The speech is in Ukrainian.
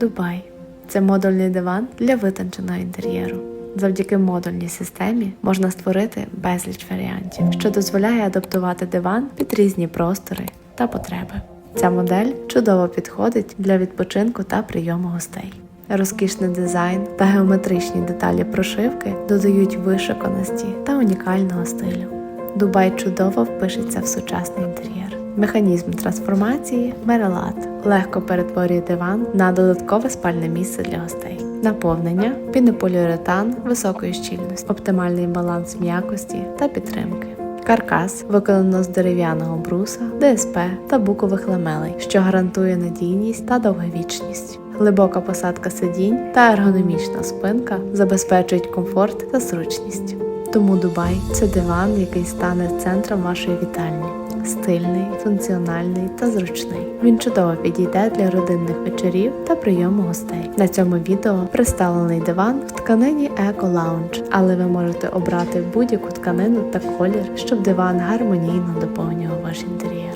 Дубай це модульний диван для витонченого інтер'єру. Завдяки модульній системі можна створити безліч варіантів, що дозволяє адаптувати диван під різні простори та потреби. Ця модель чудово підходить для відпочинку та прийому гостей. Розкішний дизайн та геометричні деталі прошивки додають вишуканості та унікального стилю. Дубай чудово впишеться в сучасний інтер'єр. Механізм трансформації Мерелат легко перетворює диван на додаткове спальне місце для гостей. Наповнення пінополіуретан високої щільності, оптимальний баланс м'якості та підтримки. Каркас виконано з дерев'яного бруса, ДСП та букових ламелей, що гарантує надійність та довговічність. Глибока посадка сидінь та ергономічна спинка забезпечують комфорт та зручність. Тому Дубай це диван, який стане центром вашої вітальні. Стильний, функціональний та зручний. Він чудово підійде для родинних вечорів та прийому гостей. На цьому відео представлений диван в тканині Eco Lounge, але ви можете обрати будь-яку тканину та колір, щоб диван гармонійно доповнював ваш інтер'єр.